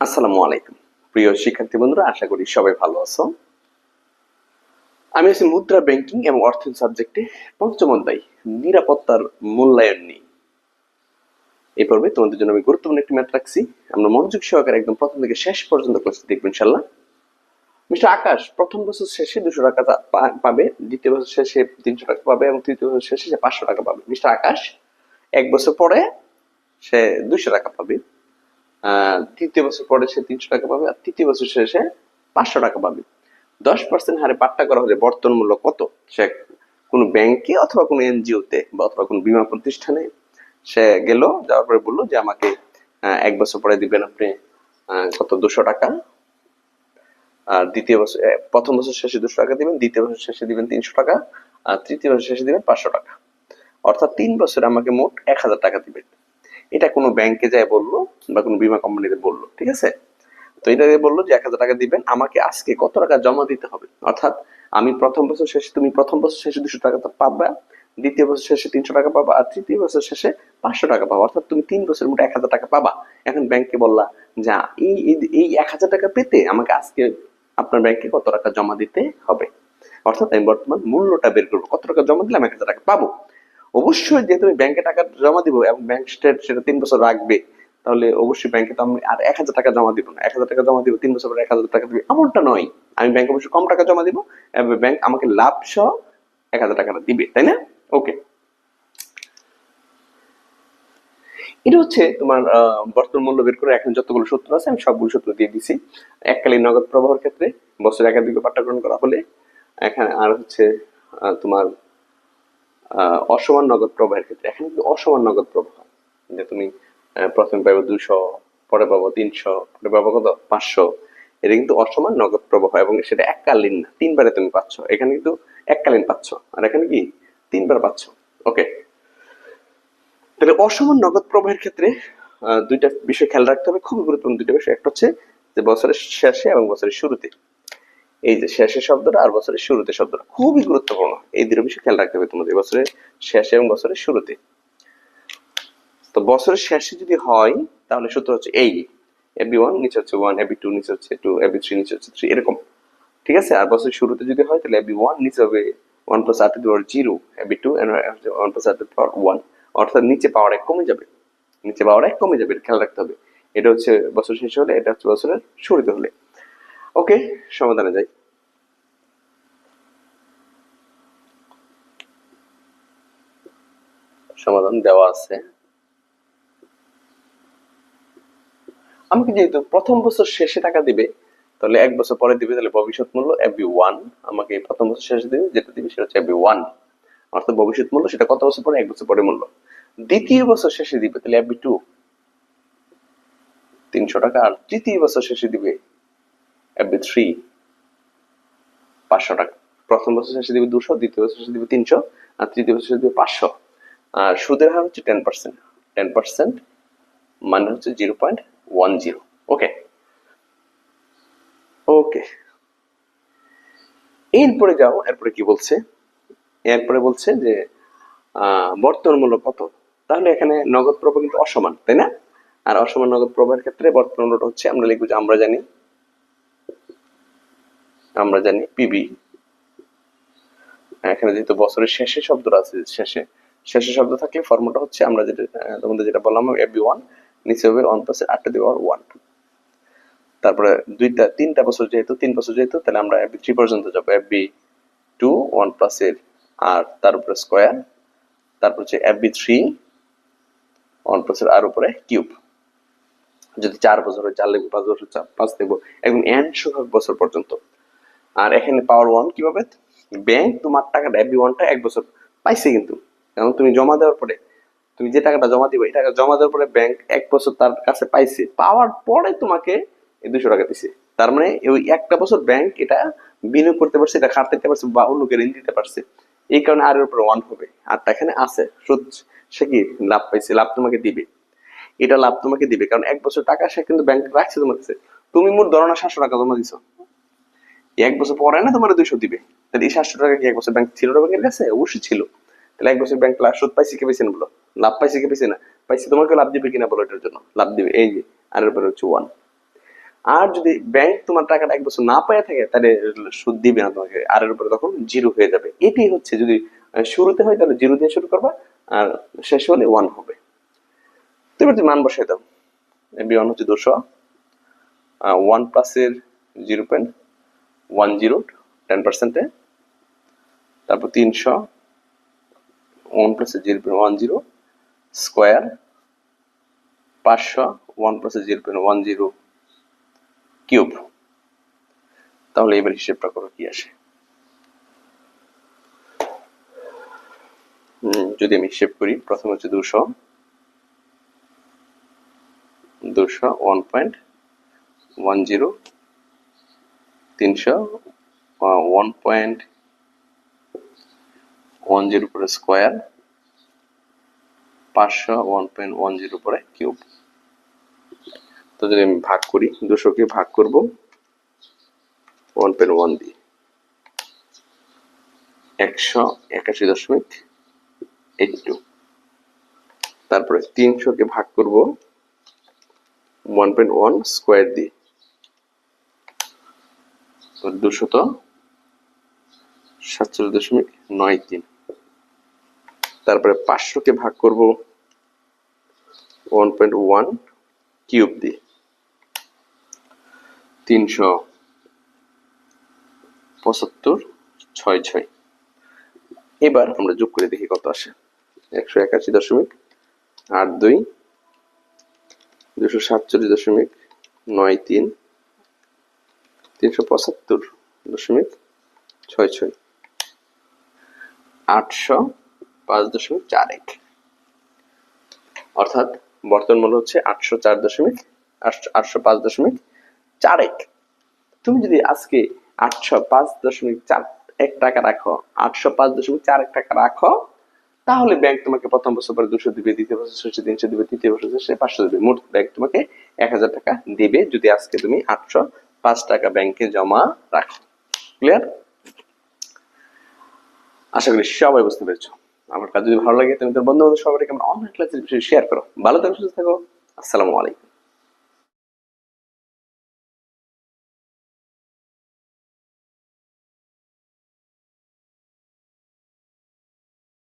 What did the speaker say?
আসসালামু আলাইকুম। প্রিয় শিক্ষার্থী বন্ধুরা, আশা করি সবাই ভালো আছো। আমি আছি মুদ্রা ব্যাংকিং এবং অর্থনীতি সাবজেক্টে পঞ্চম অধ্যায়, নিরাপত্তার মূল্যায়ন নিয়ে। এই পর্বে তোমাদের জন্য আমি গুরুত্বপূর্ণ একটি ম্যাথ রাখছি। আমরা মনোযোগ সহকারে একদম প্রথম থেকে শেষ পর্যন্ত কোর্স দেখব ইনশাল্লাহ মিস্টার আকাশ, প্রথম বছর শেষে দুশো টাকা পাবে, দ্বিতীয় বছর শেষে তিনশো টাকা পাবে এবং তৃতীয় বছর শেষে সে পাঁচশো টাকা পাবে। মিস্টার আকাশ, এক বছর পরে সে দুশো টাকা পাবে। তৃতীয় বছর পরে সে তিনশো টাকা পাবে, আর তৃতীয় বছর শেষে পাঁচশো টাকা পাবে। দশ পার্সেন্ট হারে পাট্টা করা হলে বর্তমান মূল্য কত? সে কোনো ব্যাংকে অথবা কোনো এনজিও তে বা অথবা কোনো বীমা প্রতিষ্ঠানে সে গেল, যাওয়ার পরে বলল যে আমাকে এক বছর পরে দিবেন আপনি কত? দুশো টাকা। আর দ্বিতীয় বছর প্রথম বছর শেষে দুশো টাকা দিবেন, দ্বিতীয় বছর শেষে দিবেন তিনশো টাকা, আর তৃতীয় বছর শেষে দিবেন পাঁচশো টাকা। অর্থাৎ তিন বছরে আমাকে মোট এক হাজার টাকা দিবেন। এটা কোনো ব্যাংকে যায় বলল বা কোনো বীমা কোম্পানিতে বলল, ঠিক আছে? তো এটা দিয়ে বলল যে এক হাজার টাকা দিবেন, আমাকে আজকে কত টাকা জমা দিতে হবে? অর্থাৎ আমি প্রথম বছর শেষে, তুমি প্রথম বছর শেষে দুশো টাকা তো পাবা, দ্বিতীয় বছর শেষে তিনশো টাকা পাবা, আর তৃতীয় বছর শেষে পাঁচশো টাকা পাবা। অর্থাৎ তুমি তিন বছরের মোট এক হাজার টাকা পাবা। এখন ব্যাংকে বললা, যা, এই, এই- এক হাজার টাকা পেতে আমাকে আজকে আপনার ব্যাংকে কত টাকা জমা দিতে হবে? অর্থাৎ আমি বর্তমান মূল্যটা বের করব। কত টাকা জমা দিলে আমি এক হাজার টাকা পাবো? অবশ্যই যেহেতু আমি ব্যাংকে টাকা জমা দিব এবং ব্যাংক স্টেট সেটা তিন বছর রাখবে, তাহলে অবশ্যই ব্যাংকে তো আমি আর এক হাজার টাকা জমা দিব না। এক হাজার টাকা জমা দিব, তিন বছর পরে এক হাজার টাকা দিবে, এমনটা নয়। আমি ব্যাংকে অবশ্যই কম টাকা জমা দিব ব্যাংক আমাকে লাভ সহ এক হাজার টাকাটা দিবে, তাই না? ওকে এটা হচ্ছে তোমার বর্তমান মূল্য বের করে এখন যতগুলো সূত্র আছে, আমি সবগুলো সূত্র দিয়ে দিছি। এককালীন নগদ প্রবাহের ক্ষেত্রে বছর একাধিক পাঠ্যক্রম করা হলে, এখানে আর হচ্ছে তোমার অসমান নগদ প্রবাহের ক্ষেত্রে। এখানে কিন্তু অসমান নগদ প্রবাহ। যে তুমি প্রথমে পাবো দুশো পরে পাবো তিনশো, পরে পাবো কত? পাঁচশো। এটা কিন্তু অসমান নগদ প্রবাহ এবং সেটা এককালীন না। তিনবারে তুমি পাচ্ছ। এখানে কিন্তু এককালীন পাচ্ছ। আর এখানে কি? তিনবার পাচ্ছ। ওকে। তাহলে অসমান নগদ প্রবাহের ক্ষেত্রে দুইটা বিষয় খেয়াল রাখতে হবে। খুবই গুরুত্বপূর্ণ দুইটা বিষয়। একটা হচ্ছে যে বছরের শেষে এবং বছরের শুরুতে। এই যে শেষের শব্দটা আর বছরের শুরুতে শব্দটা খুবই গুরুত্বপূর্ণ। এই দুটো বিষয় খেয়াল রাখতে হবে তোমাদের, বছরের শেষে এবং বছরের শুরুতে। তো বছরের শেষে যদি হয়, তাহলে সূত্র হচ্ছে এই এবি ওয়ান নিচে হচ্ছে ওয়ান এবি টু নিচে হচ্ছে টু এবি থ্রি নিচে হচ্ছে থ্রি এরকম। ঠিক আছে? আর বছরের শুরুতে যদি হয়, তাহলে এবি ওয়ান নিচে হবে one plus r to power zero AB two one plus r to power one অর্থাৎ নিচে পাওয়ার এক কমে যাবে। নিচে পাওয়ার এক কমে যাবে এটা খেয়াল রাখতে হবে। এটা হচ্ছে বছর শেষে হলে, এটা হচ্ছে বছরের শুরুতে হলে। ওকে, সমাধানে যাই। সমাধান দেওয়া আছে। আমাকে যেহেতু প্রথম বছর শেষে টাকা দিবে, তাহলে এক বছর পরে দিবে, তাহলে ভবিষ্যৎ মূল্য এবি ওয়ান আমাকে প্রথম বছর শেষে দিবে, যেটা দিবে সেটা হচ্ছে এবি ওয়ান। অর্থাৎ ভবিষ্যৎ মূল্য সেটা কত বছর পরে? এক বছর পরে মূল্য। দ্বিতীয় বছর শেষে দিবে, তাহলে এবি টু। তিনশো টাকা। আর তৃতীয় বছর শেষে দিবে এবি থ্রি। পাঁচশো টাকা। প্রথম বছর শেষে দিবে দুশো, দ্বিতীয় বছর শেষে দিবে তিনশো, আর তৃতীয় বছর শেষে দিবে পাঁচশো। আর সুদের হার হচ্ছে টেন পার্সেন্ট টেন পার্সেন্ট মানে হচ্ছে zero point one zero okay okay এরপরে যাও, এরপরে কি বলছে? এরপরে বলছে যে বর্তমান মূল্য কত? তাহলে এখানে নগদ প্রবাহ কিন্তু অসমান, তাই না? আর অসমান নগদ প্রবাহের ক্ষেত্রে বর্তমান মূল্যটা হচ্ছে, আমরা লিখব যে আমরা জানি আমরা জানি পিবি এখানে যেহেতু বছরের শেষে শব্দটা আছে, শেষে শেষে শব্দ থাকলে ফর্মুলা হচ্ছে আমরা যেটা তোমাদের যেটা বললাম এবি ওয়ান নিচে হবে ওয়ান প্লাস আটটা দিব ওয়ান তারপরে দুইটা, তিনটা বছর যেহেতু, তিন বছর যেহেতু, তাহলে আমরা এবি থ্রি পর্যন্ত যাব। এবি টু ওয়ান প্লাস এর আর তার উপরে স্কোয়ার তারপর হচ্ছে F B three one plus এর আর উপরে কিউব যদি চার বছর হয়, চার লিখব, পাঁচ বছর পাঁচ লিখব একদম এন সংখ্যক বছর পর্যন্ত। আর এখানে পাওয়ার ওয়ান কীভাবে? ব্যাংক তোমার টাকাটা এবি ওয়ানটা এক বছর পাইছে কিন্তু। কারণ তুমি জমা দেওয়ার পরে, তুমি যে টাকাটা জমা দিবে, এই টাকা জমা দেওয়ার পরে ব্যাংক এক বছর তার কাছে পাইছে, পাওয়ার পরে তোমাকে এই দুশো টাকা দিছে। তার মানে ওই একটা বছর ব্যাংক এটা বিনিয়োগ করতে পারছে, এটা খাট দিতে পারছে বা অন্যকে ঋণ দিতে পারছে। এই কারণে আর উপরে ওয়ান হবে। আর তা এখানে আছে। সুদ, সে কি লাভ পাইছে? লাভ তোমাকে দিবে। এটা লাভ তোমাকে দিবে। কারণ এক বছর টাকা সে কিন্তু ব্যাংক রাখছে তোমার কাছে। তুমি মোট ধরো না সাতশো টাকা জমা দিছো। এক বছর পরে না তোমার দুইশো দিবে। তাহলে এই সাতশো টাকা কি এক বছর ব্যাংক ছিল না ব্যাংকের কাছে? অবশ্যই ছিল। তাহলে এক বছর ব্যাংক সুদ পাইছে কি পাইছে না বলো? লাভ পাইছে কি পাইছে না? পাইছে তোমাকে লাভ দিবে কিনা বলো এটার জন্য? লাভ দিবে, এই যে, আর এর উপরে হচ্ছে ওয়ান আর যদি ব্যাংক তোমার টাকাটা এক বছর না পায় থাকে, তাহলে সুদ দিবে না তোমাকে, আর এর উপরে তখন জিরো হয়ে যাবে। এটি হচ্ছে যদি শুরুতে হয় তাহলে জিরো দিয়ে শুরু করবা, আর শেষ হলে ওয়ান হবে। তুমি তুমি মান বসাই দাও। বি ওয়ান হচ্ছে দুশো ওয়ান প্লাসের zero point one zero ten পার্সেন্টে তারপর তিনশো ওয়ান প্লাসের zero point one zero square পাঁচশো ওয়ান প্লাসের zero point one zero cube তাহলে এবার হিসেবটা করো কি আসে? যদি আমি হিসেব করি, প্রথমে হচ্ছে দুশো। দুশো ওয়ান পয়েন্ট ওয়ান জিরো তিনশো ওয়ান পয়েন্ট ওয়ান জিরো করে স্কোয়ার পাঁচশো ওয়ান পয়েন্ট ওয়ান জিরো করে কিউব তো যদি আমি ভাগ করি, দুশোকে ভাগ করব ওয়ান পয়েন্ট ওয়ান দিয়ে একশো একাশি দশমিক এইট টু তারপরে তিনশোকে ভাগ করব ওয়ান পয়েন্ট ওয়ান স্কোয়ার দিয়ে দুশত সাতচল্লিশ দশমিক নয় তিন। তারপরে পাঁচশোকে ভাগ করব ওয়ান পয়েন্ট ওয়ান কিউব দিয়ে। তিনশো পঁচাত্তর, ছয় ছয়। এবার আমরা যোগ করে দেখি কত আসে। একশো একাশি দশমিক আট দুই, দুশো সাতচল্লিশ দশমিক নয় তিন, তিনশো পঁচাত্তর দশমিক ছয় ছয়। আটশো পাঁচ দশমিক চার এক। অর্থাৎ বর্তমান মূল্য হচ্ছে আটশো চার দশমিক, আটশো- পাঁচ দশমিক চার এক। তুমি যদি আজকে আটশো পাঁচ দশমিক চার এক টাকা রাখো, আটশো পাঁচ দশমিক চার এক টাকা রাখো, তাহলে ব্যাংক তোমাকে প্রথম বছর পরে দুশো দিবে, দ্বিতীয় বছর শেষে তিনশো দিবে, তৃতীয় বছর শেষে পাঁচশো দিবে। মোট ব্যাংক তোমাকে এক হাজার টাকা দিবে যদি আজকে তুমি আটশো পাঁচ টাকা ব্যাংকে জমা রাখো। ক্লিয়ার আশা করি সবাই বুঝতে পেরেছ। আমার কাজ যদি ভালো লাগে তুমি তোর বন্ধু বান্ধব সবাইকে আমার অনলাইন ক্লাসের বিষয়ে শেয়ার করো। ভালো থাকো, সুস্থ থাকো। আসসালামু আলাইকুম।